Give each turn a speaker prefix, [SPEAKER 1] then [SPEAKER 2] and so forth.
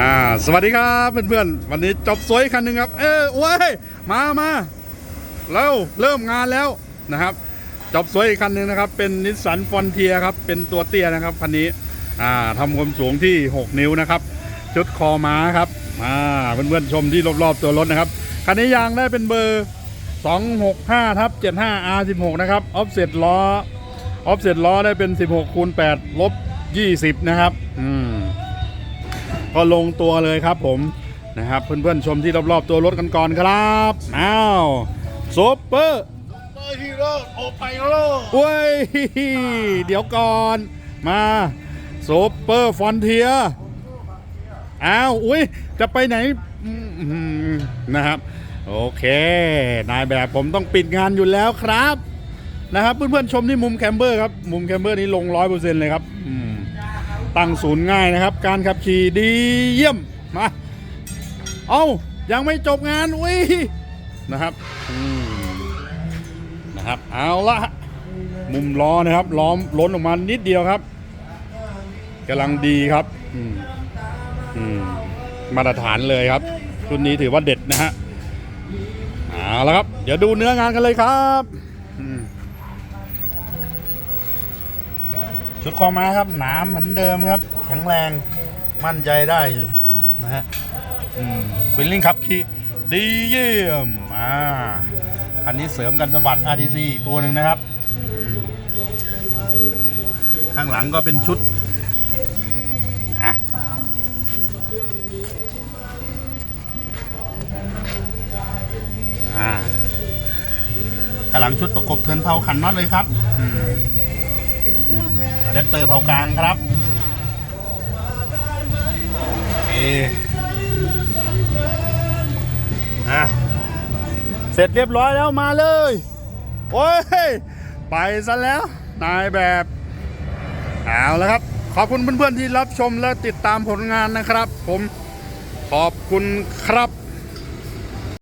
[SPEAKER 1] อ่าสวัสดีครับเพื่อนๆวันนี้จบสวยคันหนึ่งครับ เออโอ้ยมามาแล้วเริ่มงานแล้วนะครับจบสวยอีกคันหนึ่งนะครับ เป็นนิสสันฟอนเทียครับ เป็นตัวเตี้ยนะครับคันนี้อ่าทำความสูงที่ 6 นิ้วนะครับ ชุดคอม้าครับอ่าเพื่อนๆชมที่รอบๆตัวรถนะครับ คันนี้ยางได้เป็นเบอร์ 265ทับ75 R16 นะครับออฟเซ็ตล้อออฟเซ็ตล้อได้เป็น 16คูณ8ลบ20 นะครับ อืม ก็ลงตัวเลยครับผมนะครับเพื่อนๆชมที่รอบๆตัวรถกันก่อนครับอ้าวซูเปอร์
[SPEAKER 2] เปอร์ฮีโร่โอไพโร่
[SPEAKER 1] เว้ยเดี๋ยวก่อนมาซูเปอร์ฟอนเทียอ้าวอุ้ยจะไปไหนนะครับโอเค นายแบบผมต้องปิดงานอยู่แล้วครับนะครับเพื่อนๆชมที่มุมแคมเบอร์ครับมุมแคมเบอร์นี้ลงร้อยเปอร์เซ็นต์เลยครับ ตั้งศูนย์ง่ายนะครับ การขับขี่ดีเยี่ยมมาเอายังไม่จบงานอุ้ยนะครับนะครับ เอาละมุมล้อนะครับ ล้อมล้นออกมานิดเดียวครับกำลังดีครับมอืมมาตรฐานเลยครับชุดนี้ถือว่าเด็ดนะฮะเอาละครับ เดี๋ยวดูเนื้องานกันเลยครับ ชุดคอม้าครับหนามเหมือนเดิมครับ แข็งแรงมั่นใจได้นะฮะฟิลลิ่งครับคีดีเยี่ยมอ่าคันนี้เสริมกันสะบัด RTC ตัวหนึ่งนะครับ ข้างหลังก็เป็นชุดอะอ่าข้างหลังชุดประกบเทินเผาขันน็อตเลยครับอืม อะแดปเตอร์เผากลางครับเออะเสร็จเรียบร้อยแล้วมาเลย โอ้ย ไปซะแล้ว นายแบบ เอาแล้วครับ ขอบคุณเพื่อนๆที่รับชมและติดตามผลงานนะครับ ผมขอบคุณครับ